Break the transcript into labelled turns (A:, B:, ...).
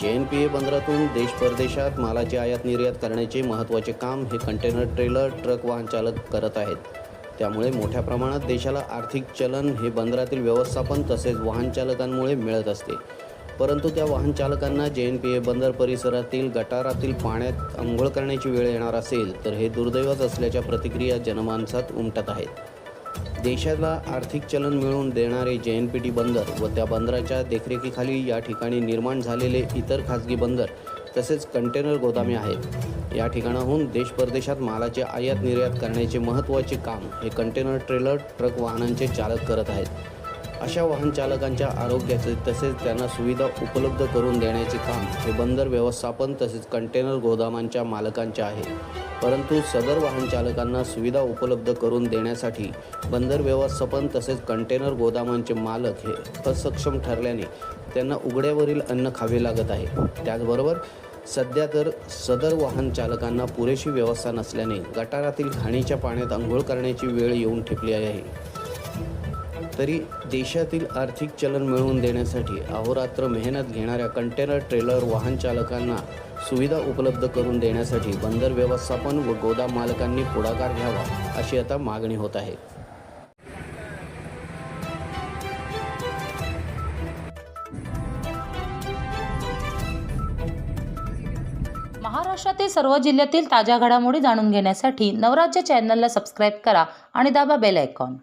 A: जे N P A बंदरातून देश परदेशात मालाची आयात निर्यात करण्याचे महत्त्वाचे काम हे कंटेनर ट्रेलर ट्रक वाहन चालक करत आहेत. त्यामुळे मोठ्या प्रमाणात देशाला आर्थिक चलन हे बंदरातील व्यवस्थापन तसेच वाहन चालकांमुळे मिळत असते. परंतु त्या वाहन चालकांना जे एन पी ए बंदर परिसरातील गटारातील पाण्यात आंघोळ करण्याची वेळ येणार असेल तर हे दुर्दैवच असल्याच्या प्रतिक्रिया जनमानसात उमटत आहेत. देशाला आर्थिक चलन मिळवून देणारे जे एन पी टी बंदर व त्या बंदराच्या देखरेखीखाली या ठिकाणी निर्माण झालेले इतर खाजगी बंदर तसेच कंटेनर गोदामे आहेत. या ठिकाणाहून देश परदेशात मालाचे आयात निर्यात करण्याचे महत्त्वाचे काम हे कंटेनर ट्रेलर ट्रक वाहनांचे चालक करत आहेत. अशा वाहन चालकांच्या आरोग्याचे तसेच त्यांना सुविधा उपलब्ध करून देण्याचे काम हे बंदर व्यवस्थापन तसेच कंटेनर गोदामांच्या मालकांचे आहे. परंतु सदर वाहन चालकांना सुविधा उपलब्ध करून देण्यासाठी बंदर व्यवस्थापन तसेच कंटेनर गोदामांचे मालक हे असक्षम ठरल्याने त्यांना उघड्यावरील अन्न खावे लागत आहे. त्याचबरोबर सध्या तर सदर वाहन चालकांना पुरेशी व्यवस्था नसल्याने गटारातील घाणीच्या पाण्यात आंघोळ करण्याची वेळ येऊन ठेपली आहे. तरी देशातील आर्थिक चलन मिळवून देण्यासाठी अहोरात्र मेहनत घेणाऱ्या कंटेनर ट्रेलर वाहन चालकांना सुविधा उपलब्ध करून देण्यासाठी बंदर व्यवस्थापन व गोदाम मालकांनी पुढाकार घ्यावा अशी आता मागणी होत आहे.
B: महाराष्ट्रातील सर्व जिल्ह्यातील ताज्या घडामोडी जाणून घेण्यासाठी नवराज्य चॅनलला सबस्क्राईब करा आणि दाबा बेल आयकॉन.